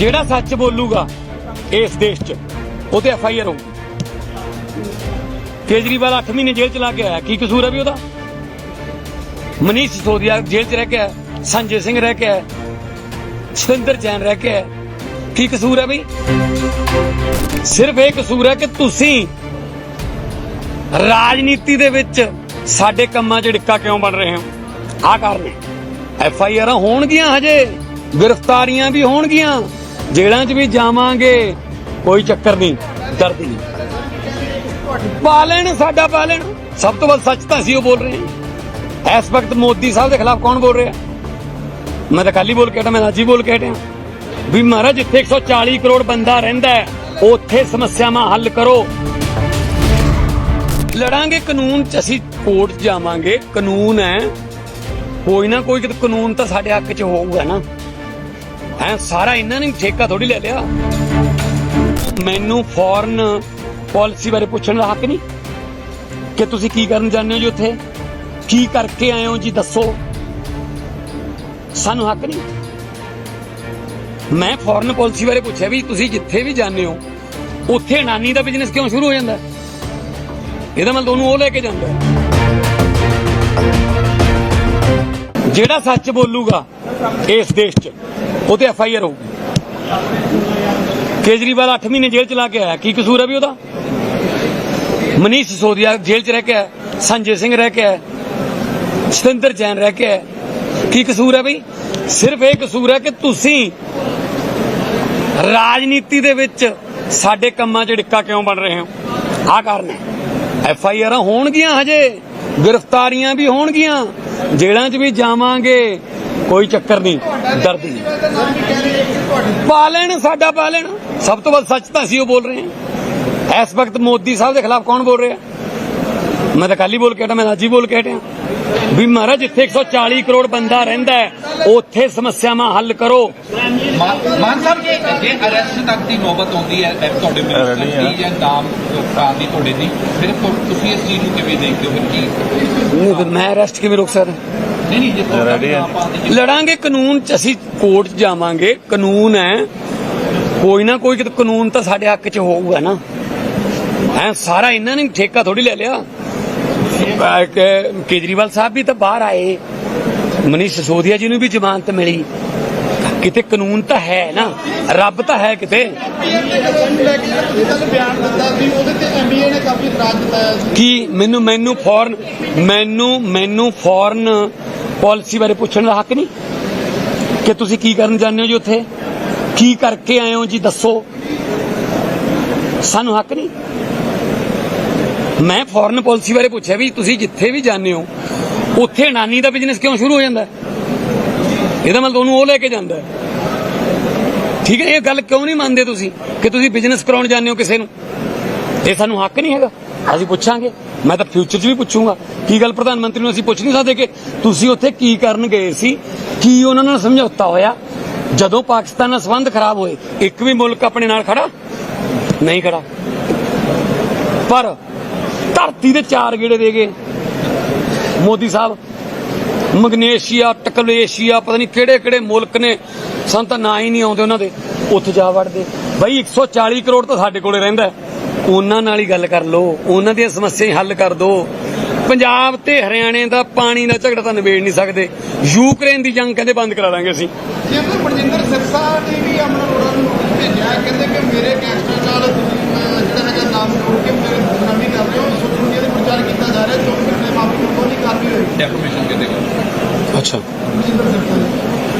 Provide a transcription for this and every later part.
ਜਿਹੜਾ ਸੱਚ ਬੋਲੂਗਾ ਇਸ ਦੇਸ਼ 'ਚ, ਉਹ ਤੇ ਐਫ ਆਈ ਆਰ ਹੋਊਗੀ। ਕੇਜਰੀਵਾਲ 8 ਮਹੀਨੇ ਜੇਲ੍ਹ ਚ ਲਾ ਕੇ ਆਇਆ ਕੀ ਕਸੂਰ ਹੈ ਵੀ ਉਹਦਾ? ਮਨੀਸ਼ ਸਿਸੋਦੀਆ ਜੇਲ੍ਹ ਚ ਰਹਿ ਕੇ ਆਇਆ, ਸੰਜੇ ਸਿੰਘ ਰਹਿ ਕੇ ਆਇਆ ਸੁਰਿੰਦਰ ਜੈਨ ਰਹਿ ਕੇ ਆਇਆ, ਕੀ ਕਸੂਰ ਹੈ ਬਈ ਸਿਰਫ ਇਹ ਕਸੂਰ ਹੈ ਕਿ ਤੁਸੀਂ ਰਾਜਨੀਤੀ ਦੇ ਵਿੱਚ ਸਾਡੇ ਕੰਮਾਂ 'ਚ ਡਿੱਕਾ ਕਿਉਂ ਬਣ ਰਹੇ ਹੋ? ਆਹ ਕਾਰਨ ਐਫ ਆਈ ਆਰਾਂ ਹੋਣਗੀਆਂ ਹਜੇ, ਗ੍ਰਿਫਤਾਰੀਆਂ ਵੀ ਹੋਣਗੀਆਂ। ਜੇਲ੍ਹਾਂ 'ਚ ਵੀ ਜਾਵਾਂਗੇ, ਕੋਈ ਚੱਕਰ ਨਹੀਂ ਦਰਦ ਨਹੀਂ। ਪਾਲਣ ਸਾਡਾ ਪਾਲਣ ਸਭ ਤੋਂ ਵੱਧ ਸੱਚ ਤਾਂ ਅਸੀਂ ਉਹ ਬੋਲ ਰਹੇ ਹਾਂ। ਇਸ ਵਕਤ ਮੋਦੀ ਸਾਹਿਬ ਦੇ ਖਿਲਾਫ ਕੌਣ ਬੋਲ ਰਿਹਾ? ਮੈਂ ਤਾਂ ਕੱਲ ਹੀ ਬੋਲ ਕੇ ਹਟਿਆ, ਮੈਂ ਅੱਜ ਹੀ ਬੋਲ ਕੇ ਹਟਿਆ। ਵੀ ਮਹਾਰਾਜ, ਜਿੱਥੇ 140 ਕਰੋੜ ਬੰਦਾ ਰਹਿੰਦਾ ਉੱਥੇ ਸਮੱਸਿਆਵਾਂ ਹੱਲ ਕਰੋ। ਲੜਾਂਗੇ, ਕਾਨੂੰਨ ਚ ਅਸੀਂ ਕੋਰਟ ਜਾਵਾਂਗੇ। ਕਾਨੂੰਨ ਹੈ, ਕੋਈ ਨਾ ਕੋਈ ਕਾਨੂੰਨ ਤਾਂ ਸਾਡੇ ਹੱਕ 'ਚ ਹੋਊਗਾ ਨਾ। ਐ ਸਾਰਾ ਇਹਨਾਂ ਨੇ ਠੇਕਾ ਥੋੜੀ ਲੈ ਲਿਆ। ਮੈਨੂੰ ਫੋਰਨ ਪਾਲਿਸੀ ਬਾਰੇ ਪੁੱਛਣ ਦਾ ਹੱਕ ਨਹੀਂ। ਕਿ ਤੁਸੀਂ ਕੀ ਕਰਨ ਜਾਂਦੇ ਹੋ ਜੀ ਉੱਥੇ? ਕੀ ਕਰਕੇ ਆਏ ਹੋ ਜੀ, ਦੱਸੋ। ਸਾਨੂੰ ਹੱਕ ਨਹੀਂ। ਮੈਂ ਫੋਰਨ ਪਾਲਿਸੀ ਬਾਰੇ ਪੁੱਛਿਆ ਵੀ ਤੁਸੀਂ ਜਿੱਥੇ ਵੀ ਜਾਂਦੇ ਹੋ, ਉੱਥੇ ਨਾਨੀ ਦਾ ਬਿਜ਼ਨਸ ਕਿਉਂ ਸ਼ੁਰੂ ਹੋ ਜਾਂਦਾ? ਇਹਦਾ ਮਤਲਬ ਉਹਨੂੰ ਉਹ ਲੈ ਕੇ ਜਾਂਦਾ। ਜਿਹੜਾ ਸੱਚ ਬੋਲੂਗਾ ਇਸ ਦੇਸ਼ 'ਚ ਉਹ ਤੇ ਐਫ ਆਈ ਆਰ ਹੋਊਗੀ। ਕੇਜਰੀਵਾਲ 8 ਮਹੀਨੇ ਜੇਲ੍ਹ ਚ ਲਾ ਕੇ ਆਇਆ, ਕੀ ਕਸੂਰ ਹੈ ਵੀ ਉਹਦਾ? ਮਨੀਸ਼ ਸਿਸੋਦੀਆ ਜੇਲ੍ਹ ਚ ਰਹਿ ਕੇ ਆਇਆ, ਸੰਜੇ ਸਿੰਘ ਰਹਿ ਕੇ ਆਇਆ, ਸਤਿੰਦਰ ਜੈਨ ਰਹਿ ਕੇ ਆਇਆ। ਕੀ ਕਸੂਰ ਹੈ ਬਈ ਸਿਰਫ ਇਹ ਕਸੂਰ ਹੈ ਕਿ ਤੁਸੀਂ ਰਾਜਨੀਤੀ ਦੇ ਵਿੱਚ ਸਾਡੇ ਕੰਮਾਂ 'ਚ ਡਿੱਕਾ ਕਿਉਂ ਬਣ ਰਹੇ ਹੋ? ਆਹ ਕਾਰਨ ਹੈ। ਐਫ ਆਈ ਆਰਾਂ ਹੋਣਗੀਆਂ ਹਜੇ, ਗ੍ਰਿਫਤਾਰੀਆਂ ਵੀ ਹੋਣਗੀਆਂ, ਜੇਲ੍ਹਾਂ 'ਚ ਵੀ ਜਾਵਾਂਗੇ। ਕੋਈ ਚੱਕਰ ਨਹੀਂ ਦਰਦ ਨਹੀਂ। ਪਾਲਣ ਸਾਡਾ ਪਾਲਣ ਸਭ ਤੋਂ ਵੱਧ ਸੱਚ ਤਾਂ ਅਸੀਂ ਉਹ ਬੋਲ ਰਹੇ ਹਾਂ। ਇਸ ਵਕਤ ਮੋਦੀ ਸਾਹਿਬ ਦੇ ਖਿਲਾਫ ਕੌਣ ਬੋਲ ਰਿਹਾ? ਮੈਂ ਤਾਂ ਕੱਲ ਹੀ ਬੋਲ ਕੇ ਹਟਿਆ ਮੈਂ ਅੱਜ ਹੀ ਬੋਲ ਕੇ ਹਟਿਆ। ਵੀ ਮਹਾਰਾਜ ਜਿੱਥੇ 140 ਕਰੋੜ ਬੰਦਾ ਰਹਿੰਦਾ ਹੈ ਉੱਥੇ ਸਮੱਸਿਆਵਾਂ ਹੱਲ ਕਰੋ। ਮਾਨ ਸਾਹਿਬ ਜੇ ਜੇ ਅਰੈਸਟ ਤੱਕ ਦੀ ਨੌਬਤ ਆਉਂਦੀ ਹੈ ਤੁਹਾਡੇ ਮਿਨਿਸਟਰ ਦੀ ਜਾਂ ਨਾਮ ਕਾਂ ਦੀ ਤੁਹਾਡੇ ਦੀ ਫਿਰ ਤੁਸੀਂ ਇਸ ਚੀਜ਼ ਨੂੰ ਕਿਵੇਂ ਦੇਖਦੇ ਹੋ? ਫਿਰ ਕੀ ਨਹੀਂ ਫਿਰ ਮੈਂ ਅਰੈਸਟ ਕਿਵੇਂ ਰੋਕ ਸਕਦਾ? ਨਹੀਂ ਨਹੀਂ ਲੜਾਂਗੇ ਕਾਨੂੰਨ ਚ ਅਸੀਂ ਕੋਰਟ 'ਚ ਜਾਵਾਂਗੇ ਕਾਨੂੰਨ ਹੈ। ਕੋਈ ਨਾ ਕੋਈ ਕਾਨੂੰਨ ਤਾਂ ਸਾਡੇ ਹੱਕ 'ਚ ਹੋਊਗਾ ਨਾ। ਐ ਸਾਰਾ ਇਹਨਾਂ ਨੇ ਠੇਕਾ ਥੋੜੀ ਲੈ ਲਿਆ। ਕੇਜਰੀਵਾਲ ਸਾਹਿਬ ਵੀ ਤਾਂ ਬਾਹਰ ਆਏ। ਮਨੀਸ਼ ਸਿਸੋਦੀਆ ਜੀ ਨੂੰ ਵੀ ਜ਼ਮਾਨਤ ਮਿਲੀ। ਕਿਤੇ ਕਾਨੂੰਨ ਤਾਂ ਹੈ ਨਾ ਰੱਬ ਤਾਂ ਹੈ ਕਿਤੇ। ਬਿਆਨ ਦਿੱਤਾ ਸੀ ਉਹਦੇ ਤੇ ਐਮਬੀਏ ਨੇ ਕਾਫੀ ਇਤਰਾਜ਼ ਜਤਾਇਆ ਸੀ ਕੀ ਮੈਨੂੰ ਮੈਨੂੰ ਫੋਰਨ ਮੈਨੂੰ ਮੈਨੂੰ ਫੋਰਨ ਪਾਲਿਸੀ ਬਾਰੇ ਪੁੱਛਣ ਦਾ ਹੱਕ ਨਹੀਂ? ਕਿ ਤੁਸੀਂ ਕੀ ਕਰਨ ਜਾਂਦੇ ਹੋ ਜੀ ਉੱਥੇ? ਕੀ ਕਰਕੇ ਆਏ ਹੋ ਜੀ? ਦੱਸੋ। ਸਾਨੂੰ ਹੱਕ ਨਹੀਂ? ਮੈਂ ਫੋਰਨ ਪਾਲਿਸੀ ਬਾਰੇ ਪੁੱਛਿਆ ਵੀ ਤੁਸੀਂ ਜਿੱਥੇ ਵੀ ਜਾਂਦੇ ਹੋ, ਉੱਥੇ ਨਾਨੀ ਦਾ ਬਿਜ਼ਨਸ ਕਿਉਂ ਸ਼ੁਰੂ ਹੋ ਜਾਂਦਾ? ਇਹਦਾ ਮਤਲਬ ਉਹਨੂੰ ਉਹ ਲੈ ਕੇ ਜਾਂਦਾ ਠੀਕ ਹੈ, ਇਹ ਗੱਲ ਕਿਉਂ ਨਹੀਂ ਮੰਨਦੇ ਤੁਸੀਂ? ਕਿ ਤੁਸੀਂ ਬਿਜ਼ਨਸ ਕਰਾਉਣ ਜਾਂਦੇ ਹੋ ਕਿਸੇ ਨੂੰ? ਇਹ ਸਾਨੂੰ ਹੱਕ ਨਹੀਂ ਹੈਗਾ। ਅਸੀਂ ਪੁੱਛਾਂਗੇ। ਮੈਂ ਤਾਂ ਫਿਊਚਰ 'ਚ ਵੀ ਪੁੱਛੂੰਗਾ। ਕੀ ਗੱਲ ਪ੍ਰਧਾਨ ਮੰਤਰੀ ਨੂੰ ਅਸੀਂ ਪੁੱਛ ਨਹੀਂ ਸਕਦੇ ਕਿ ਤੁਸੀਂ ਉੱਥੇ ਕੀ ਕਰਨ ਗਏ ਸੀ? ਕੀ ਉਹਨਾਂ ਨਾਲ ਸਮਝੌਤਾ ਹੋਇਆ? ਜਦੋਂ ਪਾਕਿਸਤਾਨ ਨਾਲ ਸੰਬੰਧ ਖਰਾਬ ਹੋਏ, ਇੱਕ ਵੀ ਮੁਲਕ ਆਪਣੇ ਨਾਲ ਖੜਾ? ਨਹੀਂ ਖੜਾ। ਪਰ ਧਰਤੀ ਦੇ ਚਾਰ ਗੇੜੇ ਦੇ ਗਏ। ਮੋਦੀ ਸਾਹਿਬ ਮਗਨੇਸ਼ੀਆ, ਟਕਲੇਸ਼ੀਆ, ਪਤਾ ਨਹੀਂ ਕਿਹੜੇ ਕਿਹੜੇ ਮੁਲਕ ਨੇ। ਸਾਨੂੰ ਤਾਂ ਨਾਂ ਹੀ ਨਹੀਂ ਆਉਂਦੇ ਉਹਨਾਂ ਦੇ। ਉੱਥੇ ਜਾ ਵੜਦੇ। ਬਈ 140 ਕਰੋੜ ਤਾਂ ਸਾਡੇ ਕੋਲੇ ਰਹਿੰਦਾ ਉਹਨਾਂ ਨਾਲ ਹੀ ਗੱਲ ਕਰ ਲਓ। ਉਹਨਾਂ ਦੀਆਂ ਸਮੱਸਿਆਵਾਂ ਹੱਲ ਕਰ ਦਿਓ ਪੰਜਾਬ ਤੇ ਹਰਿਆਣੇ ਦਾ ਪਾਣੀ ਦਾ ਝਗੜਾ ਤਾਂ ਨਿਬੇੜ ਨਹੀਂ ਸਕਦੇ। ਯੂਕਰੇਨ ਦੀ ਜੰਗ ਕਹਿੰਦੇ ਬੰਦ ਕਰਾ ਦਾਂਗੇ ਅਸੀਂ। ਜੇ ਤਾਂ ਸਿਰਸਾ ਨੇ ਵੀ ਅਮਨ ਅਰੋੜਾ ਨੂੰ ਭੇਜਿਆ ਕਹਿੰਦੇ ਕਿ ਮੇਰੇ ਗੈਂਗਸਟਰ ਨਾਲ ਤੁਸੀਂ ਅਹ, ਜਿਹੜਾ ਹੈਗਾ ਨਾਮ ਜੋੜ ਕੇ ਮੇਰੇ ਬਦਨਾਮੀ ਕਰ ਰਹੇ ਹੋ ਸੋਸ਼ਲ ਮੀਡੀਆ ਤੇ ਪ੍ਰਚਾਰ ਕੀਤਾ ਜਾ ਰਿਹਾ ਜੋ ਕਿ ਮਾਮਲੇ ਨੂੰ ਕੋਈ ਕਾਰਵਾਈ ਹੋਈ ਡੈਫਰਮੇਸ਼ਨ ਕਿਤੇ ਕਰੋ ਅੱਛਾ ਬਰਜਿੰਦਰ ਸਿਰਸਾ ਨੇ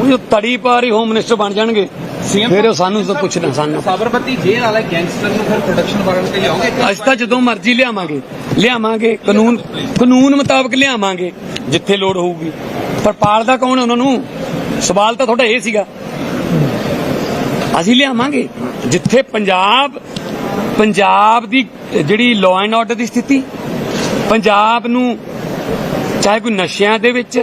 ਉਹ ਜੋ ਤੜੀ ਪਾਰ ਹੋਮ ਮਿਨਿਸਟਰ ਬਣ ਜਾਣਗੇ। ਫਿਰ ਉਹ ਸਾਨੂੰ ਤਾਂ ਪੁੱਛਣਾ ਸਾਨੂੰ। ਸਾਬਰਮਤੀ ਜੇਲ੍ਹ ਵਾਲੇ ਗੈਂਗਸਟਰ ਨੂੰ ਫਿਰ ਪ੍ਰੋਡਕਸ਼ਨ ਵਾਰਨ ਤੇ ਲਿਆਓਗੇ? ਅੱਜ ਤਾਂ ਜਦੋਂ ਮਰਜ਼ੀ ਲਿਆਵਾਂਗੇ। ਲਿਆਵਾਂਗੇ ਕਾਨੂੰਨ ਕਾਨੂੰਨ ਮੁਤਾਬਕ ਲਿਆਵਾਂਗੇ ਜਿੱਥੇ ਲੋੜ ਹੋਊਗੀ। ਪਰ ਪਾਲਦਾ ਕੌਣ ਉਹਨਾਂ ਨੂੰ? ਸਵਾਲ ਤਾਂ ਤੁਹਾਡਾ ਇਹ ਸੀਗਾ। ਅਸੀਂ ਲਿਆਵਾਂਗੇ। ਜਿੱਥੇ ਪੰਜਾਬ ਪੰਜਾਬ ਦੀ ਜਿਹੜੀ ਲਾਅ ਐਂਡ ਆਰਡਰ ਦੀ ਸਥਿਤੀ ਪੰਜਾਬ ਨੂੰ ਚਾਹੇ ਕੋਈ ਨਸ਼ਿਆਂ ਦੇ ਵਿੱਚ